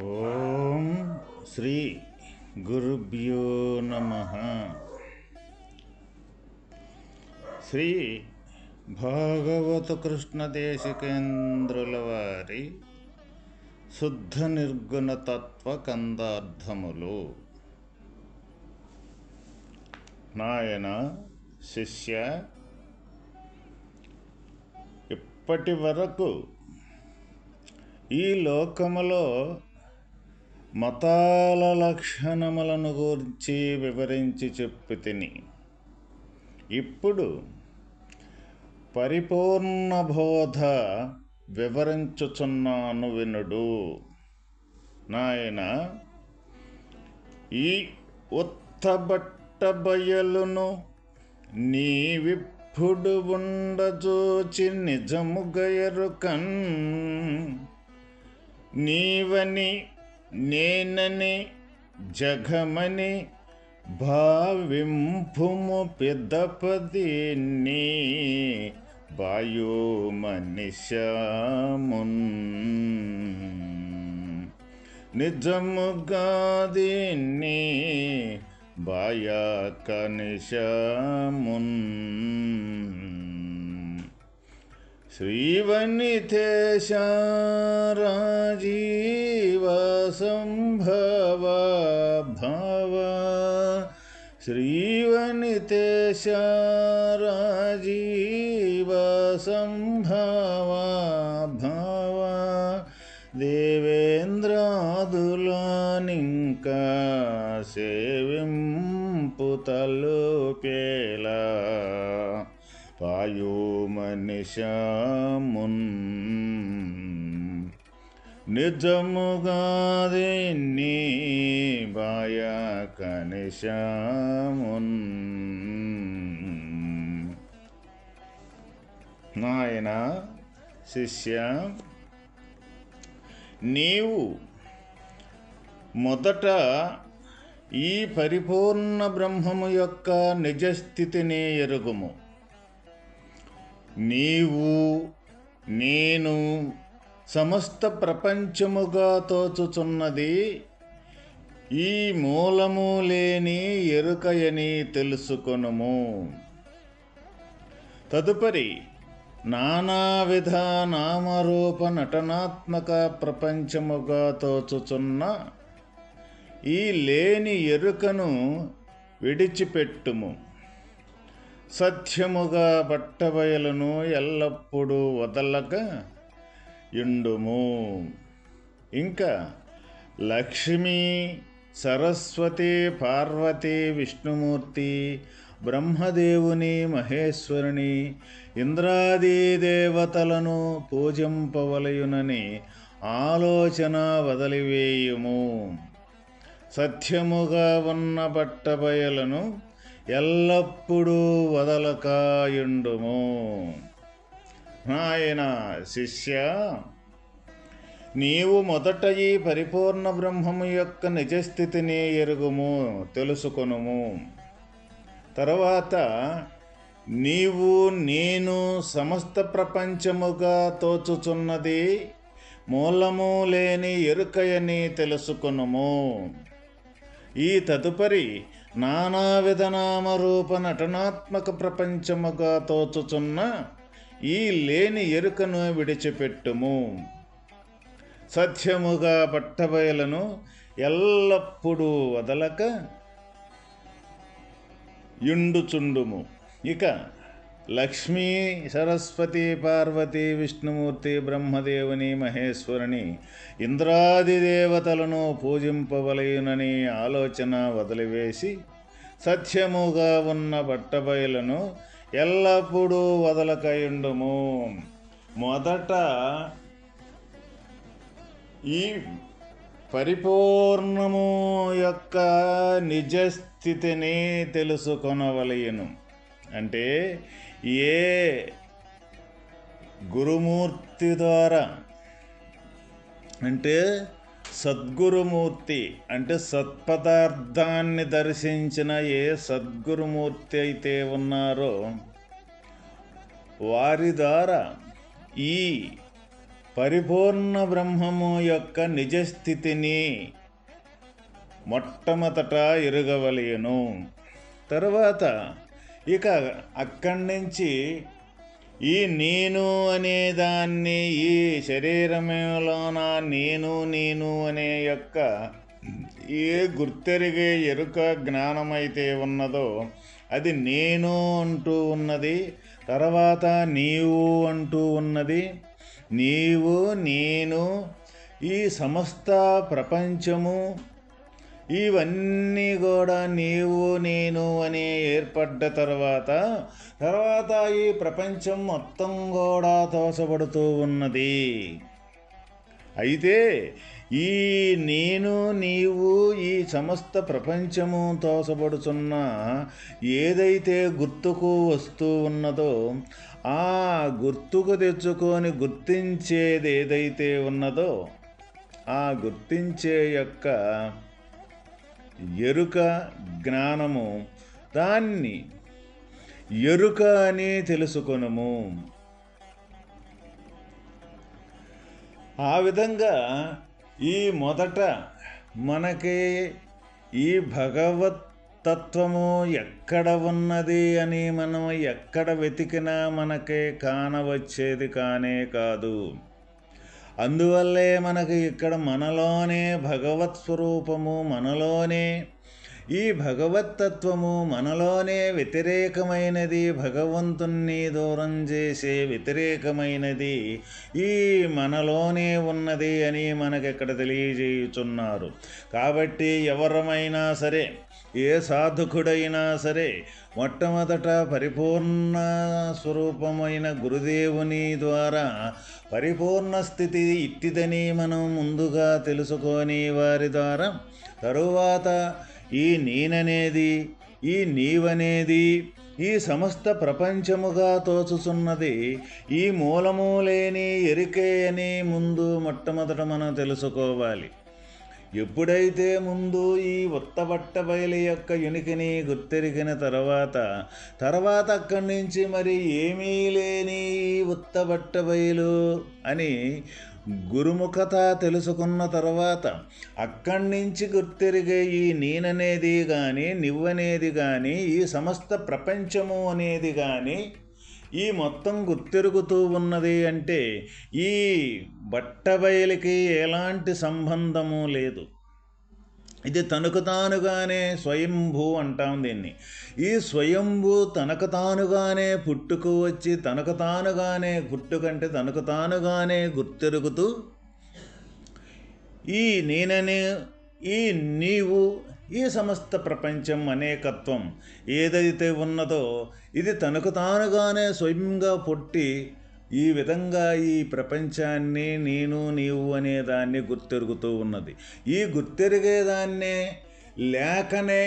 ఓం శ్రీ గురుభ్యో నమ. శ్రీ భాగవత కృష్ణ దేశికేంద్రుల వారి శుద్ధ నిర్గుణ తత్వ కందార్థములు. నాయన శిష్య ఇప్పటి వరకు ఈ లోకములో మతాల లక్షణములను గురించి వివరించి చెప్పి తిని ఇప్పుడు పరిపూర్ణ బోధ వివరించుచున్నాను వినుడు. నాయన ఈ ఉత్తబట్ట బయలును నీ విప్పుడు ఉండజోచి నిజముగయరుకన్ నీవని నేనని జగమని భావింపుము పెద్దపది నీ వాయుమనిశమున్ నిజముగా దీన్ని బాయాక నిశమున్ श्रीवनितेष राजीवसं भवा भाव श्रीवनितेष राजीवसं भवा भावेवेन्द्रादुलानिका सेवीं పాయుమనిశమున్ నిజముగా నీ బాయ నిశమున్ నాయన శిష్య నీవు మొదట ఈ పరిపూర్ణ బ్రహ్మము యొక్క నిజస్థితిని ఎరుగుము. నీవు నేను సమస్త ప్రపంచముగా తోచుచున్నది. ఈ మూలము లేని ఎరుకయని తెలుసుకొనుము. తదుపరి నానావిధ నామరూప నటనాత్మక ప్రపంచముగా తోచుచున్న ఈ లేని ఎరుకను విడిచిపెట్టుము. సత్యముగా బట్టబయలును ఎల్లప్పుడూ వదలక యుండుము. ఇంకా లక్ష్మీ సరస్వతి పార్వతి విష్ణుమూర్తి బ్రహ్మదేవుని మహేశ్వరుని ఇంద్రాది దేవతలను పూజింపవలయునని ఆలోచన వదిలివేయుము. సత్యముగా ఉన్న బట్టబయలను ఎల్లప్పుడూ వదలకాయుండుము. నాయన శిష్య నీవు మొదట ఈ పరిపూర్ణ బ్రహ్మము యొక్క నిజస్థితిని ఎరుగుము తెలుసుకొనుము. తర్వాత నీవు నేను సమస్త ప్రపంచముగా తోచుచున్నది మూలము లేని ఎరుకయని తెలుసుకొనుము. ఈ తదుపరి నానావిధ నామరూప నటనాత్మక ప్రపంచముగా తోచుచున్న ఈ లేని ఎరుకను విడిచిపెట్టుము. సత్యముగా పట్టబయలను ఎల్లప్పుడూ వదలక యుండుచుండుము. ఇక లక్ష్మీ సరస్వతి పార్వతి విష్ణుమూర్తి బ్రహ్మదేవుని మహేశ్వరుని ఇంద్రాది దేవతలను పూజింపవలయునని ఆలోచన వదిలివేసి సత్యముగా ఉన్న బట్టబయలను ఎల్లప్పుడూ వదలకయుండుము. మొదట ఈ పరిపూర్ణము యొక్క నిజస్థితిని తెలుసుకొనవలయను. అంటే ఏ గురుమూర్తి ద్వారా అంటే సద్గురుమూర్తి అంటే సత్పదార్థాన్ని దర్శించిన ఏ సద్గురుమూర్తి అయితే ఉన్నారో వారి ద్వారా ఈ పరిపూర్ణ బ్రహ్మము యొక్క నిజస్థితిని మొట్టమొదట ఎరుగవలయను తరువాత ఇక అక్కడి నుంచి ఈ నేను అనేదాన్ని ఈ శరీరములోన నేను నేను అనే యొక్క ఏ గుర్తెరిగే ఎరుక జ్ఞానమైతే ఉన్నదో అది నేను అంటూ ఉన్నది తర్వాత నీవు అంటూ ఉన్నది నీవు నేను ఈ సమస్త ప్రపంచము ఇవన్నీ కూడా నీవు నేను అని ఏర్పడ్డ తర్వాత తర్వాత ఈ ప్రపంచం మొత్తం కూడా తోసపడుతూ ఉన్నది. అయితే ఈ నేను నీవు ఈ సమస్త ప్రపంచము తోసపడుతున్న ఏదైతే గుర్తుకు వస్తూ ఉన్నదో ఆ గుర్తుకు తెచ్చుకొని గుర్తించేది ఏదైతే ఉన్నదో ఆ గుర్తించే యొక్క ఎరుక జ్ఞానము. దాన్ని ఎరుక అని తెలుసుకొనము. ఆ విధంగా ఈ మొదట మనకి ఈ భగవత్ తత్వము ఎక్కడ ఉన్నది అని మనం ఎక్కడ వెతికినా మనకే కానవచ్చేది కానే కాదు. అందువల్లే మనకి ఇక్కడ మనలోనే భగవత్ స్వరూపము మనలోనే ఈ భగవత్తత్వము మనలోనే వ్యతిరేకమైనది భగవంతుణ్ణి దూరం చేసే వ్యతిరేకమైనది ఈ మనలోనే ఉన్నది అని మనకిక్కడ తెలియజేయుచున్నారు. కాబట్టి ఎవరమైనా సరే ఏ సాధకుడైనా సరే మొట్టమొదట పరిపూర్ణ స్వరూపమైన గురుదేవుని ద్వారా పరిపూర్ణ స్థితి ఇట్టిదని మనం ముందుగా తెలుసుకొని వారి ద్వారా తరువాత ఈ నేననేది ఈ నీవనేది ఈ సమస్త ప్రపంచముగా తోచుచున్నది ఈ మూలము లేని ఎరికే అని ముందు మొట్టమొదట మనం తెలుసుకోవాలి. ఎప్పుడైతే ముందు ఈ ఉత్తబట్ట బయలు యొక్క ఉనికిని గుర్తెరిగిన తర్వాత తర్వాత అక్కడి నుంచి మరి ఏమీ లేని ఈ ఉత్తబట్ట బయలు అని గురుముఖత తెలుసుకున్న తర్వాత అక్కడి నుంచి గుర్తెరిగే ఈ నేననేది కానీ నువ్వనేది కానీ ఈ సమస్త ప్రపంచము అనేది కానీ ఈ మొత్తం గుర్తెరుగుతూ ఉన్నది అంటే ఈ బట్టబయలికి ఎలాంటి సంబంధము లేదు. ఇది తనకు తానుగానే స్వయంభూ అంటాం దీన్ని. ఈ స్వయంభూ తనకు తానుగానే పుట్టుకు వచ్చి తనకు తానుగానే పుట్టుకంటే తనకు తానుగానే గుర్తెరుగుతూ ఈ నేననే ఈ నీవు ఈ సమస్త ప్రపంచం అనేకత్వం ఏదైతే ఉన్నదో ఇది తనకు తానుగానే స్వయంగా పుట్టి ఈ విధంగా ఈ ప్రపంచాన్ని నేను నీవు అనే దాన్ని గుర్తెరుగుతూ ఉన్నది. ఈ గుర్తెరిగేదాన్నే లేకనే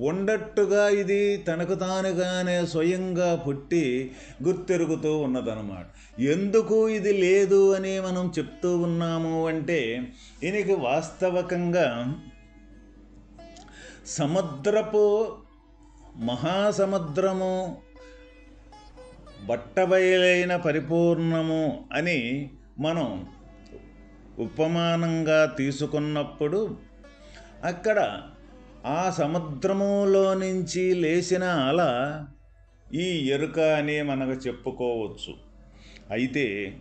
ఉండట్టుగా ఇది తనకు తానుగానే స్వయంగా పుట్టి గుర్తెరుగుతూ ఉన్నదన్నమాట. ఎందుకు ఇది లేదు అని మనం చెప్తూ ఉన్నాము అంటే దీనికి వాస్తవకంగా సముద్రపు మహాసముద్రము బట్టబయలైన పరిపూర్ణము అని మనం ఉపమానంగా తీసుకున్నప్పుడు అక్కడ ఆ సముద్రములో నుంచి లేచిన అల ఈ ఎరుక అని మనకు చెప్పుకోవచ్చు. అయితే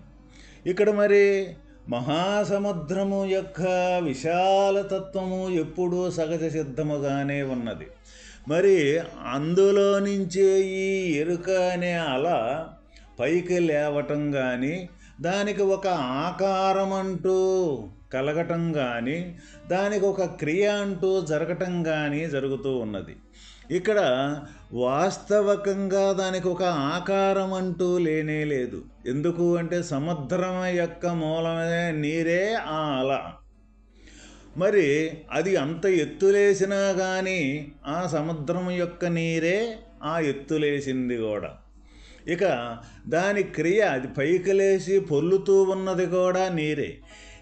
ఇక్కడ మరి మహాసముద్రము యొక్క విశాలతత్వము ఎప్పుడూ సహజ సిద్ధముగానే ఉన్నది. మరి అందులో నుంచే ఈ ఎరుక అనే అల పైకి లేవటం కానీ దానికి ఒక ఆకారం అంటూ కలగటం కానీ దానికి ఒక క్రియ అంటూ జరగటం కానీ జరుగుతూ ఉన్నది. ఇక్కడ వాస్తవకంగా దానికి ఒక ఆకారం అంటూ లేనే లేదు. ఎందుకు అంటే సముద్రం యొక్క మూలమే నీరే ఆ అల. మరి అది అంత ఎత్తులేసినా కానీ ఆ సముద్రం యొక్క నీరే ఆ ఎత్తులేసింది కూడా. ఇక దాని క్రియ అది పైకి లేచి పొల్లుతూ ఉన్నది కూడా నీరే.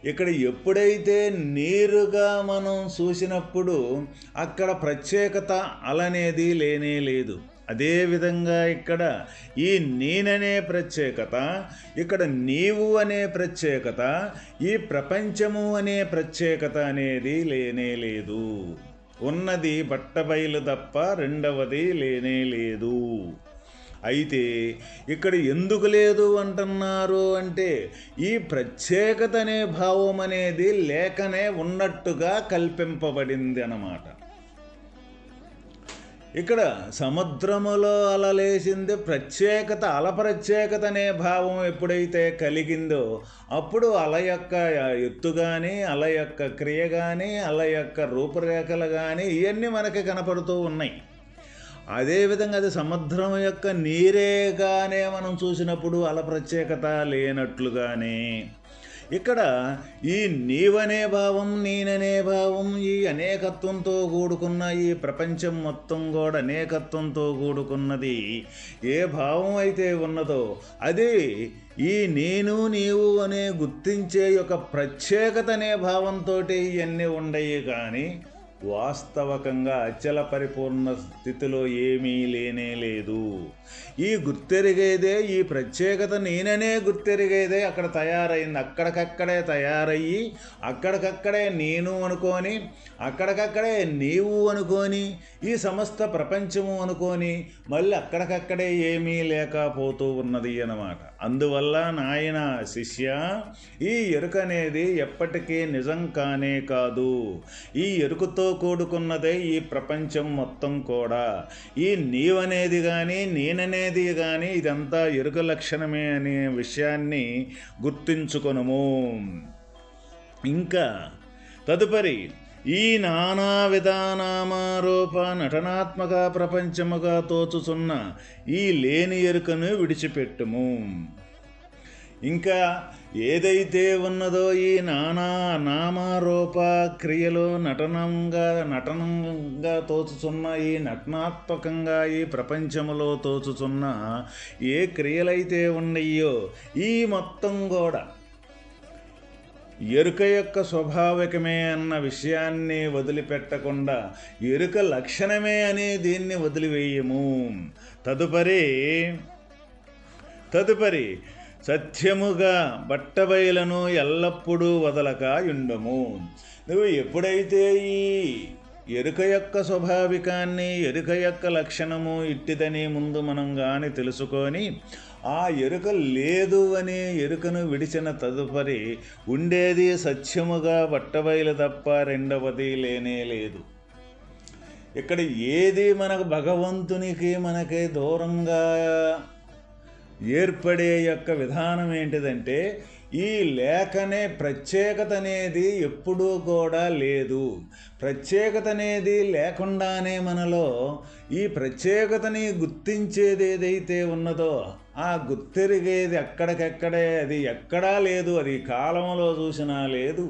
ఇక్కడ ఎప్పుడైతే నీరుగా మనం చూసినప్పుడు అక్కడ ప్రత్యేకత అలనేది లేనే లేదు. అదేవిధంగా ఇక్కడ ఈ నేననే ప్రత్యేకత ఇక్కడ నీవు అనే ప్రత్యేకత ఈ ప్రపంచము అనే ప్రత్యేకత అనేది లేనే లేదు. ఉన్నది బట్టబయలు తప్ప రెండవది లేనే లేదు. అయితే ఇక్కడ ఎందుకు లేదు అంటున్నారు అంటే ఈ ప్రత్యేకత అనే భావం అనేది లేకనే ఉన్నట్టుగా కల్పింపబడింది అన్నమాట. ఇక్కడ సముద్రములో అలలేసింది ప్రత్యేకత అల ప్రత్యేకత అనే భావం ఎప్పుడైతే కలిగిందో అప్పుడు అల యొక్క ఎత్తు కానీ అల యొక్క క్రియ కానీ అల యొక్క రూపురేఖలు కానీ ఇవన్నీ మనకి కనపడుతూ ఉన్నాయి. అదేవిధంగా అది సముద్రం యొక్క నీరేగానే మనం చూసినప్పుడు అల ప్రత్యేకత లేనట్లుగానే ఇక్కడ ఈ నీవనే భావం నేననే భావం ఈ అనేకత్వంతో కూడుకున్న ఈ ప్రపంచం మొత్తం కూడా అనేకత్వంతో కూడుకున్నది. ఏ భావం అయితే ఉన్నదో అది ఈ నేను నీవు అనే గుర్తించే యొక్క ప్రత్యేకత అనే భావంతో ఇవన్నీ ఉండయి కానీ వాస్తవకంగా అచల పరిపూర్ణ స్థితిలో ఏమీ లేనే లేదు. ఈ గుర్తెరిగేదే ఈ ప్రత్యేకత నేననే గుర్తెరిగేదే అక్కడ తయారైంది. అక్కడికక్కడే తయారయ్యి అక్కడికక్కడే నేను అనుకొని అక్కడికక్కడే నీవు అనుకొని ఈ సమస్త ప్రపంచము అనుకొని మళ్ళీ అక్కడికక్కడే ఏమీ లేకపోతూ ఉన్నది అన్నమాట. అందువల్ల నాయన శిష్య ఈ ఎరుక అనేది ఎప్పటికీ నిజం కానే కాదు. ఈ ఎరుకుతో కూడుకున్నదే ఈ ప్రపంచం మొత్తం కూడా. ఈ నీవనేది కానీ నేననేది కానీ ఇదంతా ఎరుక లక్షణమే అనే విషయాన్ని గుర్తించుకొనము. ఇంకా తదుపరి ఈ నానా విధానామారోప నటనాత్మక ప్రపంచముగా తోచుచున్న ఈ లేని ఎరుకను విడిచిపెట్టుము. ఇంకా ఏదైతే ఉన్నదో ఈ నానా నామారూప క్రియలు నటనంగా నటనంగా తోచుచున్న ఈ నటనాత్మకంగా ఈ ప్రపంచములో తోచుచున్న ఏ క్రియలైతే ఉన్నాయో ఈ మొత్తం కూడా ఎరుక యొక్క స్వాభావికమే అన్న విషయాన్ని వదిలిపెట్టకుండా ఎరుక లక్షణమే అనే దీన్ని వదిలివేయము. తదుపరి తదుపరి సత్యముగా బట్టబయలను ఎల్లప్పుడూ వదలక ఉండము నువ్వు ఎప్పుడైతే ఈ ఎరుక యొక్క స్వాభావికాన్ని ఎరుక యొక్క లక్షణము ఇట్టిదని ముందు మనం కానీ తెలుసుకొని ఆ ఎరుక లేదు అనే ఎరుకను విడిచిన తదుపరి ఉండేది సత్యముగా బట్టబయలు తప్ప రెండవది లేనే లేదు. ఇక్కడ ఏది మనకు భగవంతునికి మనకి దూరంగా ఏర్పడే యొక్క విధానం ఏంటిదంటే ఈ లేఖనే ప్రత్యేకత అనేది ఎప్పుడూ కూడా లేదు. ప్రత్యేకత అనేది లేకుండానే మనలో ఈ ప్రత్యేకతని గుర్తించేది ఏదైతే ఉన్నదో ఆ గుర్తెరిగేది అక్కడికక్కడే అది ఎక్కడా లేదు అది కాలంలో చూసినా లేదు.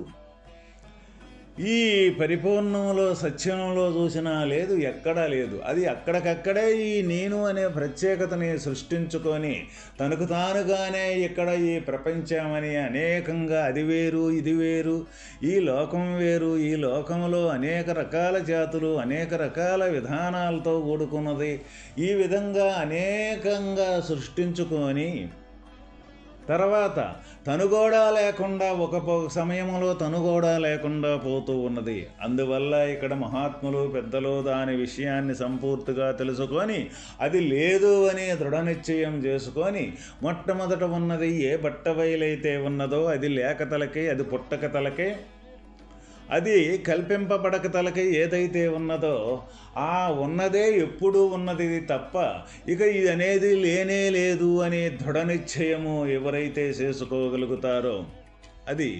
ఈ పరిపూర్ణంలో సత్యంలో చూసినా లేదు ఎక్కడా లేదు. అది అక్కడికక్కడే ఈ నేను అనే ప్రత్యేకతని సృష్టించుకొని తనకు తానుగానే ఇక్కడ ఈ ప్రపంచమని అనేకంగా అది వేరు ఇది వేరు ఈ లోకం వేరు ఈ లోకంలో అనేక రకాల జాతులు అనేక రకాల విధానాలతో కూడుకున్నది. ఈ విధంగా అనేకంగా సృష్టించుకొని తర్వాత తనుగోడా లేకుండా ఒక సమయంలో తనుగోడా లేకుండా పోతూ ఉన్నది. అందువల్ల ఇక్కడ మహాత్ములు పెద్దలు దాని విషయాన్ని సంపూర్తిగా తెలుసుకొని అది లేదు అని దృఢ నిశ్చయం చేసుకొని మొట్టమొదట ఉన్నది ఏ బట్టబయలైతే ఉన్నదో అది లేకతలకే అది పుట్టకతలకే అది కల్పింపబడక తలకి ఏదైతే ఉన్నదో ఆ ఉన్నదే ఎప్పుడూ ఉన్నది తప్ప ఇక ఇది అనేది లేనే లేదు అనే దృఢ నిశ్చయము ఎవరైతే చేసుకోగలుగుతారో అది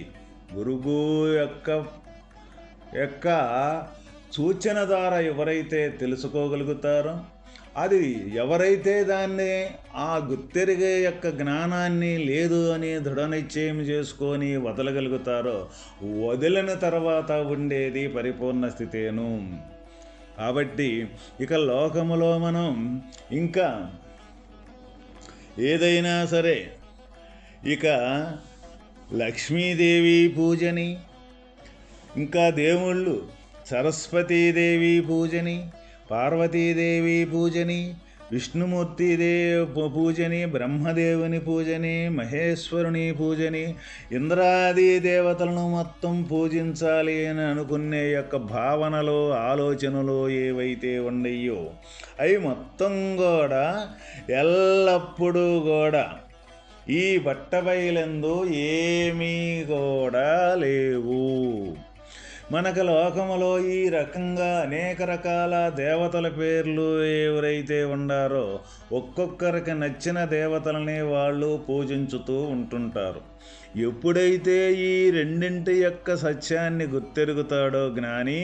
గురువు యొక్క యొక్క సూచన ద్వారా ఎవరైతే తెలుసుకోగలుగుతారో అది ఎవరైతే దాన్ని ఆ గుత్తెరిగే యొక్క జ్ఞానాన్ని లేదు అని దృఢ నిశ్చయం చేసుకొని వదలగలుగుతారో వదిలిన తర్వాత ఉండేది పరిపూర్ణ స్థితేను. కాబట్టి ఇక లోకములో మనం ఇంకా ఏదైనా సరే ఇక లక్ష్మీదేవి పూజని ఇంకా దేవుళ్ళు సరస్వతీదేవి పూజని పార్వతీదేవి పూజని విష్ణుమూర్తి దేవ పూజని బ్రహ్మదేవుని పూజని మహేశ్వరుని పూజని ఇంద్రాది దేవతలను మొత్తం పూజించాలి అని అనుకునే యొక్క భావనలో ఆలోచనలు ఏవైతే ఉన్నాయో అవి మొత్తం కూడా ఎల్లప్పుడూ కూడా ఈ బట్టబయలందు ఏమీ కూడా లేవు. మనకు లోకములో ఈ రకంగా అనేక రకాల దేవతల పేర్లు ఎవరైతే ఉండారో ఒక్కొక్కరికి నచ్చిన దేవతలని వాళ్ళు పూజించుతూ ఉంటుంటారు. ఎప్పుడైతే ఈ రెండింటి యొక్క సత్యాన్ని గుర్తెరుగుతాడో జ్ఞాని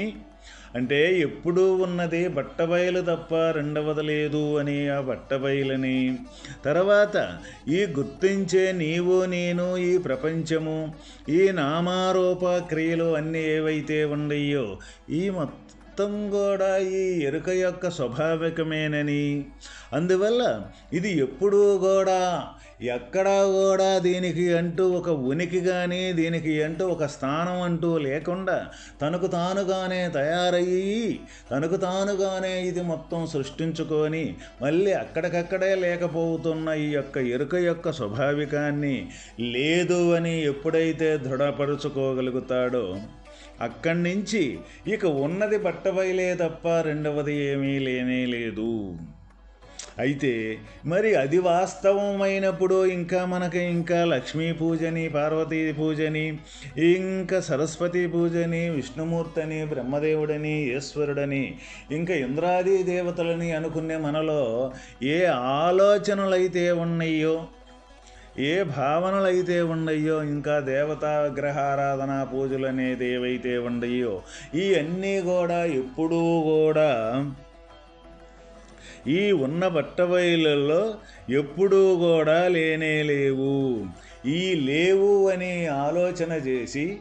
అంటే ఎప్పుడూ ఉన్నది బట్టబయలు తప్ప రెండవది లేదు అని ఆ బట్టబయలని. తర్వాత ఈ గుర్తించే నీవు నేను ఈ ప్రపంచము ఈ నామారూప క్రియలు అన్నీ ఏవైతే ఉన్నాయో ఈ మొత్తం కూడా ఈ ఎరుక యొక్క స్వాభావికమేనని. అందువల్ల ఇది ఎప్పుడూ కూడా ఎక్కడా కూడా దీనికి అంటూ ఒక ఉనికి కానీ దీనికి అంటూ ఒక స్థానం అంటూ లేకుండా తనకు తానుగానే తయారయ్యి తనకు తానుగానే ఇది మొత్తం సృష్టించుకొని మళ్ళీ అక్కడికక్కడే లేకపోతున్న ఈ యొక్క ఎరుక యొక్క స్వాభావికాన్ని లేదు అని ఎప్పుడైతే దృఢపరుచుకోగలుగుతాడో అక్కడి నుంచి ఇక ఉన్నది బట్టబయలే తప్ప రెండవది ఏమీ లేనే లేదు. అయితే మరి అది వాస్తవమైనప్పుడు ఇంకా మనకి ఇంకా లక్ష్మీ పూజని పార్వతీ పూజని ఇంకా సరస్వతి పూజని విష్ణుమూర్తిని బ్రహ్మదేవుడని ఈశ్వరుడని ఇంకా ఇంద్రాది దేవతలని అనుకునే మనలో ఏ ఆలోచనలైతే ఉన్నాయో ఏ భావనలు అయితే ఇంకా దేవతా విగ్రహారాధన పూజలు అనేది ఏవైతే ఉండయో ఈ అన్నీ కూడా ఎప్పుడూ కూడా ఈ ఉన్న బట్టబయలులో ఎప్పుడూ కూడా లేనే లేవు. ఈ లేవు అని ఆలోచన చేసి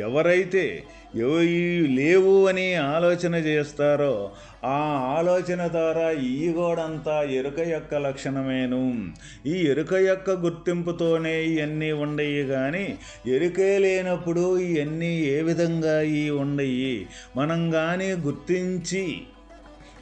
ఎవరైతే ఎవ- ఈ లేవు అని ఆలోచన చేస్తారో ఆ ఆలోచన ద్వారా ఈ గోడంతా ఎరుక యొక్క లక్షణమేను. ఈ ఎరుక యొక్క గుర్తింపుతోనే ఇవన్నీ ఉండయి కానీ ఎరుకే లేనప్పుడు ఇవన్నీ ఏ విధంగా ఈ ఉండయి? మనం కానీ గుర్తించి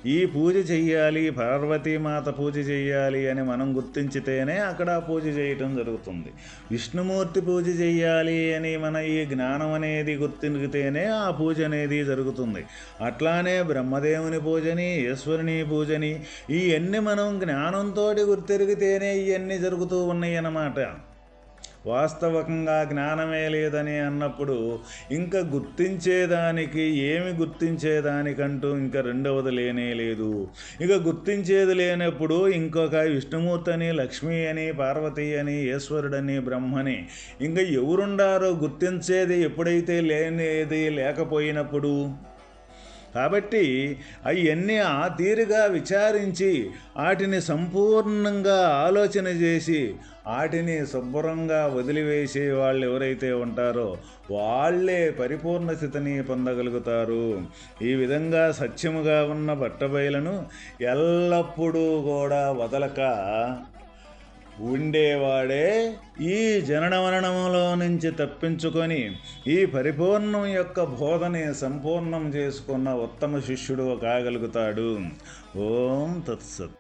ఈ పూజ చెయ్యాలి పార్వతీమాత పూజ చెయ్యాలి అని మనం గుర్తించితేనే అక్కడ పూజ చేయటం జరుగుతుంది. విష్ణుమూర్తి పూజ చెయ్యాలి అని మన ఈ జ్ఞానం అనేది గుర్తించితేనే ఆ పూజ అనేది జరుగుతుంది. అట్లానే బ్రహ్మదేవుని పూజని ఈశ్వరుని పూజని ఇవన్నీ మనం జ్ఞానంతో గుర్తెరిగితేనే ఇవన్నీ జరుగుతూ ఉన్నాయి అన్నమాట వాస్తవకంగా జ్ఞానమే లేదని అన్నప్పుడు ఇంకా గుర్తించేదానికి ఏమి గుర్తించేదానికంటూ ఇంకా రెండవది లేనే లేదు. ఇక గుర్తించేది లేనప్పుడు ఇంకొక విష్ణుమూర్తి అని లక్ష్మి అని పార్వతి అని ఈశ్వరుడని బ్రహ్మని ఇంకా ఎవరుండారో గుర్తించేది ఎప్పుడైతే లేనిది లేకపోయినప్పుడు కాబట్టి అవన్నీ ఆ తీరుగా విచారించి వాటిని సంపూర్ణంగా ఆలోచన చేసి వాటిని శుభ్రంగా వదిలివేసే వాళ్ళు ఎవరైతే ఉంటారో వాళ్ళే పరిపూర్ణ స్థితిని పొందగలుగుతారు. ఈ విధంగా సత్యముగా ఉన్న బట్టబయలను ఎల్లప్పుడూ కూడా వదలక ఉండేవాడే ఈ జనన మరణములో నుంచి తప్పించుకొని ఈ పరిపూర్ణం యొక్క బోధని సంపూర్ణం చేసుకున్న ఉత్తమ శిష్యుడు కాగలుగుతాడు. ఓం తత్సత్.